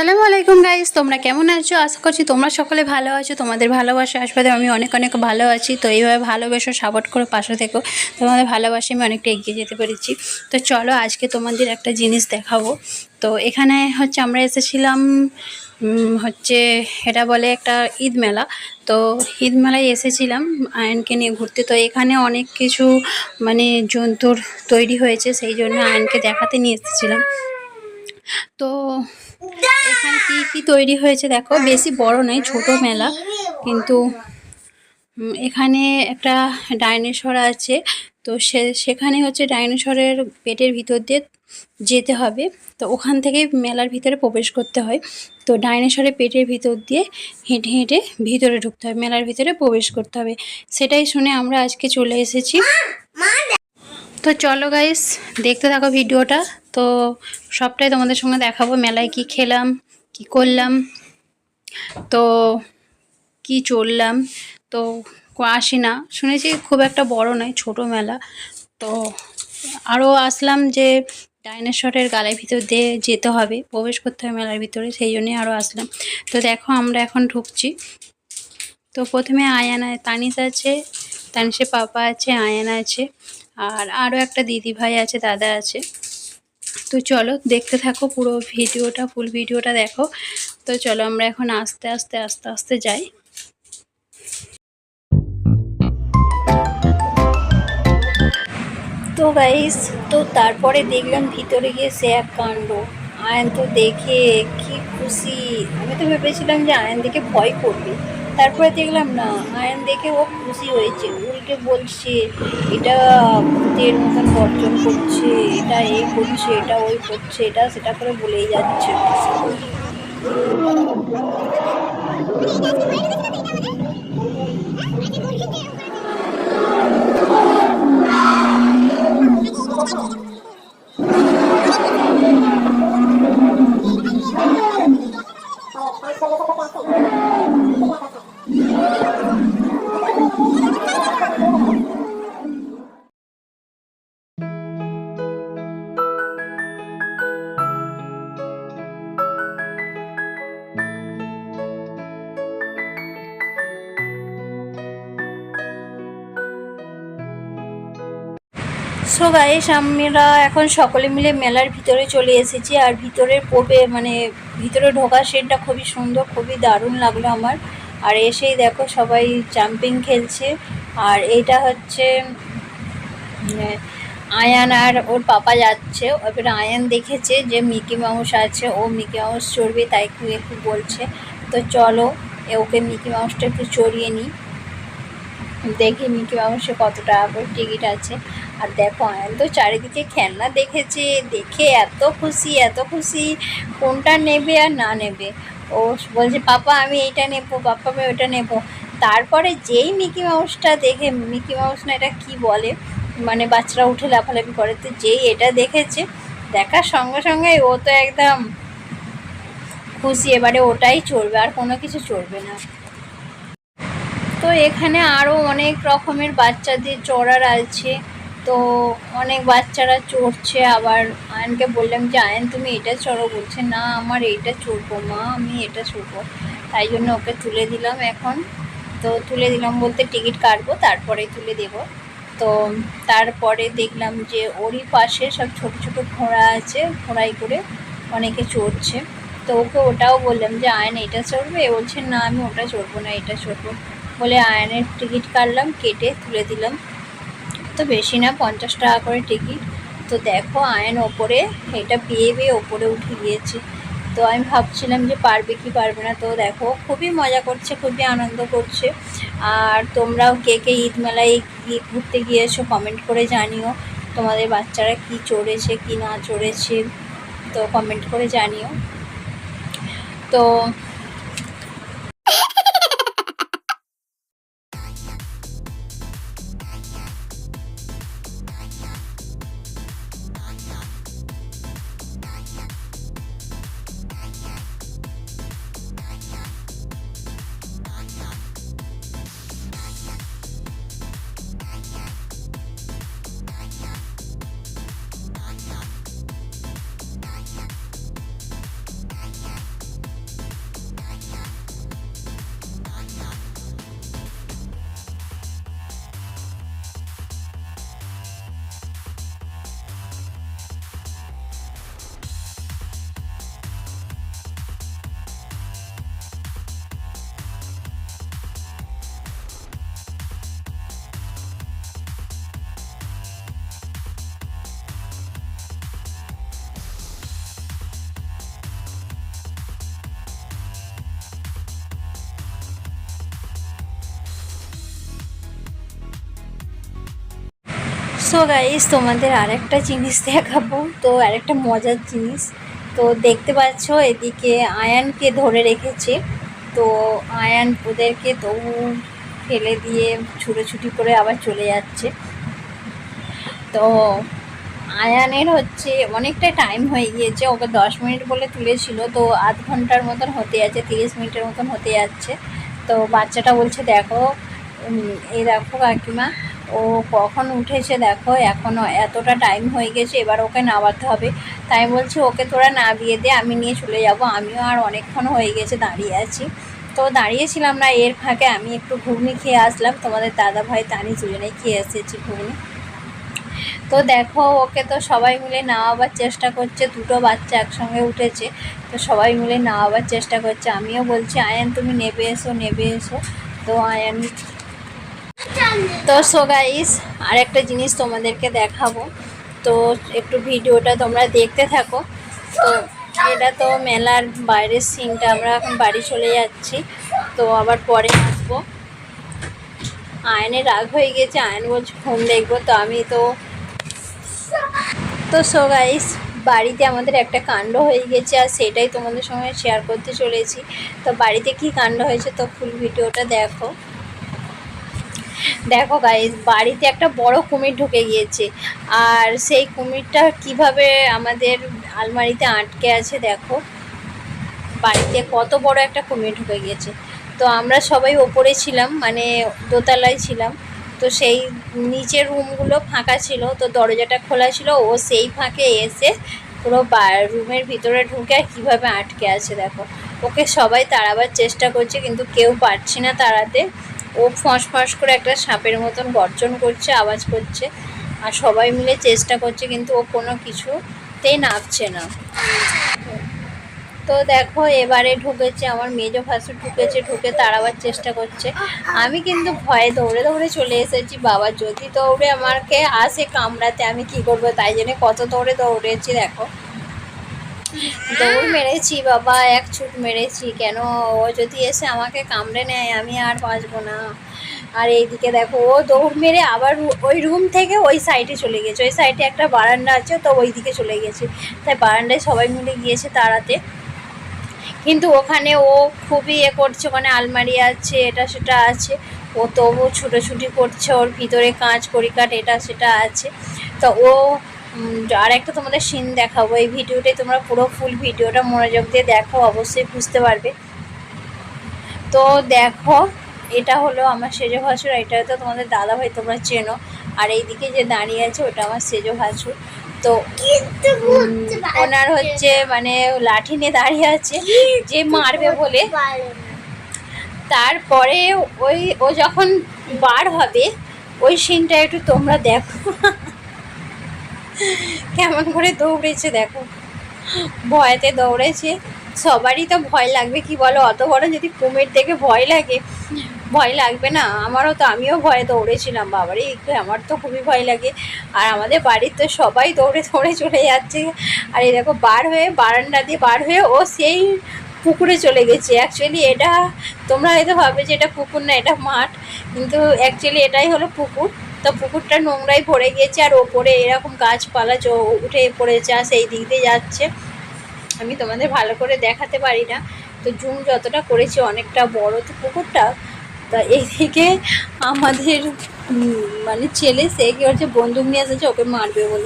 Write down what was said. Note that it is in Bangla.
আসসালামু আলাইকুম গাইস তোমরা কেমন আছো? আশা করছি তোমরা সকলে ভালো আছো। তোমাদের ভালোবাসা আসবাদে আমি অনেক অনেক ভালো আছি। তো এইভাবে ভালোবেসো সাপোর্ট করে, পাশে থেকো। তোমাদের ভালোবাসে আমি অনেকটা এগিয়ে যেতে পেরেছি। তো চলো আজকে তোমাদের একটা জিনিস দেখাবো। তো এখানে হচ্ছে আমরা এসেছিলাম হচ্ছে এটা বলে একটা ঈদ মেলা। তো ঈদ মেলায় এসেছিলাম, আয়নকে নিয়ে ঘুরতে। তো এখানে অনেক কিছু মানে জন্তুর তৈরি হয়েছে। সেই জন্য আয়নকে দেখাতে নিয়ে এসেছিলাম। তো এখানে কি কি তৈরি হয়েছে দেখো? বেশি বড় নয়, ছোট মেলা। কিন্তু এখানে একটা ডাইনোসর আছে। তো সে, সেখানে হচ্ছে ডাইনোসরের পেটের ভিতর দিয়ে যেতে হবে। তো ওখান থেকে মেলার ভিতরে প্রবেশ করতে হয়। তো ডাইনোসরের পেটের ভিতর দিয়ে হেঁটে হেঁটে ভিতরে ঢুকতে হবে মেলার ভিতরে প্রবেশ করতে হবে। সেটাই শুনে আমরা আজকে চলে এসেছি। তো চলো গাইস দেখতে থাকো ভিডিওটা। তো সবটাই তোমাদের সঙ্গে দেখাবো। মেলায় কি খেলাম কি করলাম? তো কি চললাম? তো আসি না। শুনেছি খুব একটা বড় নয়, ছোট মেলা। তো আরও আসলাম যে ডাইনোসরের গালের ভিতর দিয়ে যেতে হবে, প্রবেশ করতে হবে মেলার ভিতরে, সেই জন্যই আরও আসলাম। তো দেখো আমরা এখন ঢুকছি। তো প্রথমে আয়ানা, তানিস আছে, তানিসের পাপা আছে, আয়ানা আছে, আর আরও একটা দিদি ভাই আছে, দাদা আছে। তো চলো দেখতে থাকো পুরো ভিডিওটা ফুল ভিডিওটা দেখো। তো চলো আমরা এখন আস্তে আস্তে আস্তে আস্তে যাই। তো গাইস তো তারপরে দেখলাম ভিতরে গিয়ে সে এক কাণ্ড। আয়ন তো দেখে কি খুশি। আমি তো ভেবেছিলাম যে আয়ন দেখে ভয় করবে। তারপরে দেখলাম না, আয়ন দেখে ও খুশি হয়েছে। উল্টে বলছে, এটা ভূতের মতন বর্জন করছে, এটা এই করছে, এটা ওই করছে, এটা সেটা করে বলেই যাচ্ছে। সো গাইস আমরা এখন সকলে মিলে মেলার ভিতরে চলে এসেছি আর ভিতরের প্রবে মানে ভিতরে ঢোকার সেটটা খুবই সুন্দর, খুবই দারুণ লাগল আমার। আর এসেই দেখো সবাই জাম্পিং খেলছে। আর এটা হচ্ছে আয়ান আর ওর পাপা যাচ্ছে। এবার আয়ান দেখেছে যে মিকি মাউস আছে, ও মিকি মাউস চড়বে, তাই একটু একটু বলছে। তো চলো ওকে মিকি মাউসটা একটু চড়িয়ে নিই। দেখি মিকি মাউসে কত টাকা করে টিকিট আছে। আর দেখো তো চারিদিকে খেলনা দেখেছে, দেখে এত খুশি এত খুশি, কোনটা নেবে আর না নেবে। ও বলছে, পাপা, আমি এইটা নেব, পাপা, আমি ওইটা নেব। তারপরে যেই মিকি মাউসটা দেখে, মিকি মাউস না এটা কি বলে মানে বাচ্চারা উঠে লাফালাফি করে, তো যেই এটা দেখেছে, দেখার সঙ্গে সঙ্গে ও তো একদম খুশি, এবারে ওটাই চলবে, আর কোনো কিছু চলবে না। তো এখানে আরও অনেক রকমের বাচ্চাদের চড়ার আছে। তো অনেক বাচ্চারা চড়ছে আবার, আয়নকে বললাম যে, আয়ন, তুমি এটা চড়ো। বলছে, না, আমার এইটা চড়বো মা, আমি এটা চড়বো। তাই জন্য ওকে তুলে দিলাম এখন। তো তুলে দিলাম বলতে টিকিট কাটবো, তারপরে তুলে দেব। তো তারপরে দেখলাম যে, ওরই পাশে সব ছোট ছোট ঘোড়া আছে, ঘোড়ায় করে অনেকে চড়ছে। তো ওকে ওটাও বললাম যে, আয়ন, এটা চড়বে? বলছে, না, আমি ওটা চড়বো না, এটা চড়বো। বলে আয়নের টিকিট কাটলাম, কেটে তুলে দিলাম। তো বেশি না, পঞ্চাশ টাকা করে টিকিট। তো দেখো আয়ন ওপরে, এটা পেয়ে পেয়ে ওপরে উঠে গিয়েছে। তো আমি ভাবছিলাম যে পারবে কি পারবে না। তো দেখো, খুবই মজা করছে, খুবই আনন্দ করছে। আর তোমরাও কে কে ঈদ মেলায় ঘুরতে গিয়েছো কমেন্ট করে জানিও। তোমাদের বাচ্চারা কি চড়েছে, কি না চড়েছে, তো কমেন্ট করে জানিও। তো সো গাইস তোমাদের আরেকটা জিনিস দেখাবো। তো, আরেকটা মজার জিনিস। তো, দেখতে পাচ্ছ, এদিকে আয়ানকে ধরে রেখেছে। তো, আয়ান ওদেরকে তো ফেলে দিয়ে ছুটোছুটি করে আবার চলে যাচ্ছে। তো, আয়ানের হচ্ছে অনেকটা টাইম হয়ে গিয়েছে। ওকে দশ মিনিট বলে তুলেছিল। তো, আধ ঘণ্টার মতন হতে যাচ্ছে, তিরিশ মিনিটের মতন হতে যাচ্ছে। তো, বাচ্চাটা বলছে, দেখো এই দেখো কাকিমা ও কখন উঠেছে দেখো এখনও এতটা টাইম হয়ে গেছে, এবার ওকে নামাতে হবে। তাই বলছি, ওকে তোরা নামিয়ে দে, আমি নিয়ে চলে যাব। আমিও আর অনেকক্ষণ হয়ে গেছে দাঁড়িয়ে আছি। তো দাঁড়িয়েছিলাম না, এর ফাঁকে আমি একটু ঘুগনি খেয়ে আসলাম। তোমাদের দাদা ভাই তানি দুজনেই খেয়ে এসেছি ঘুগনি। তো দেখো, ওকে তো সবাই মিলে নামাবার চেষ্টা করছে, দুটো বাচ্চা একসঙ্গে উঠেছে। তো সবাই মিলে নামাবার চেষ্টা করছে। আমিও বলছি, আয়ান, তুমি নেবে এসো নেবে এসো। তো আয়ান তো সো গাইস আর একটা জিনিস তোমাদেরকে দেখাবো। তো একটু ভিডিওটা তোমরা দেখতে থাকো। তো এটা তো মেলার বাইরের সিনটা আমরা এখন বাড়ি চলে যাচ্ছি। তো আবার পরে আসব। আয়নে রাগ হয়ে গেছে, আয়ন বলছে ফোন দেখব। তো আমি তো তো সো গাইস বাড়িতে আমাদের একটা কাণ্ড হয়ে গেছে আর সেটাই তোমাদের সঙ্গে শেয়ার করতে চলেছি। তো বাড়িতে কি কাণ্ড হয়েছে তো ফুল ভিডিওটা দেখো। দেখো গাইস বাড়িতে একটা বড় কুমির ঢুকে গিয়েছে। আর সেই কুমিরটা কীভাবে আমাদের আলমারিতে আটকে আছে দেখো। বাড়িতে কত বড় একটা কুমির ঢুকে গিয়েছে। তো আমরা সবাই ওপরে ছিলাম মানে দোতলায় ছিলাম। তো সেই নিচের রুমগুলো ফাঁকা ছিল, তো দরজাটা খোলা ছিল। ও সেই ফাঁকে এসে পুরো রুমের ভিতরে ঢুকে আর কীভাবে আটকে আছে দেখো। ওকে সবাই তাড়াবার চেষ্টা করছে, কিন্তু কেউ পারছি না তাড়াতে। ও ফস ফস করে একটা সাপের মতন গর্জন করছে, আওয়াজ করছে। আর সবাই মিলে চেষ্টা করছে, কিন্তু ও কোনো কিছুতেই নামছে না। তো দেখো, এবারে ঢুকেছে আমার মেজো ভাসু ঢুকেছে, ঢুকে তাড়াবার চেষ্টা করছে। আমি কিন্তু ভয়ে দৌড়ে দৌড়ে চলে এসেছি, বাবা যদি দৌড়ে আমাকে আসে কামড়াতে, আমি কি করব? তাই জন্য কত দৌড়ে দৌড়েছি, দেখো। দৌড় মেরেছি বাবা, এক ছুট মেরেছি। কেন? ও যদি এসে আমাকে কামড়ে নেয়, আমি আর বাঁচবো না। আর এইদিকে দেখো, ও দৌড় মেরে আবার ওই রুম থেকে ওই সাইডে চলে গেছে। ওই সাইডে একটা বারান্দা আছে, তো ওই দিকে চলে গেছে। তাই বারান্দায় সবাই মিলে গিয়েছে তাড়াতে। কিন্তু ওখানে ও খুবই এ করছে ওখানে আলমারি আছে, এটা সেটা আছে। ও তবু ছুটোছুটি করছে, ওর ভিতরে কাঁচ, কড়িকাঠ, এটা সেটা আছে। তো ও আর একটা তোমাদের সিন দেখাবো। এই ভিডিওটাই তোমরা পুরো ফুল ভিডিওটা মনোযোগ দিয়ে দেখো অবশ্যই বুঝতে পারবে। তো দেখো এটা হলো আমার সেজো ভাসুর এটা তো তোমাদের দাদা ভাই তোমরা চেনো। আর এইদিকে যে দাঁড়িয়ে আছে ওটা আমার সেজো ভাসুর। তো ওনার হচ্ছে মানে লাঠি নিয়ে দাঁড়িয়ে আছে যে মারবে বলে। তারপরে ওই ও যখন বার হবে ওই সিনটা একটু তোমরা দেখো। কেমন করে দৌড়েছে দেখো। ভয়েতে দৌড়েছে। সবারই তো ভয় লাগবে, কি বলো? অত বড় যদি কুমির দেখে ভয় লাগে, ভয় লাগবে না। আমারও তো, আমিও ভয়ে দৌড়েছিলাম, বাবারে আমার তো খুবই ভয় লাগে। আর আমাদের বাড়ির তো সবাই দৌড়ে দৌড়ে চলে যাচ্ছে। আর এই দেখো, বার হয়ে, বারান্দা দিয়ে বার হয়ে ও সেই পুকুরে চলে গেছে। অ্যাকচুয়ালি এটা তোমরা হয়তো ভাবে যে এটা পুকুর না, এটা মাঠ। কিন্তু অ্যাকচুয়ালি এটাই হলো পুকুর। তো পুকুরটা নোংরায় ভরে গিয়েছে আর ওপরে এরকম গাছপালা উঠে পড়েছে আর সেই দিক দিয়ে যাচ্ছে। আমি তোমাদের ভালো করে দেখাতে পারি না। তো জুম যতটা করেছি অনেকটা বড়। তো পুকুরটা তা এইদিকে আমাদের মানে ছেলে সে কি হচ্ছে বন্দুক নিয়ে এসেছে, ওকে মারবে বলে।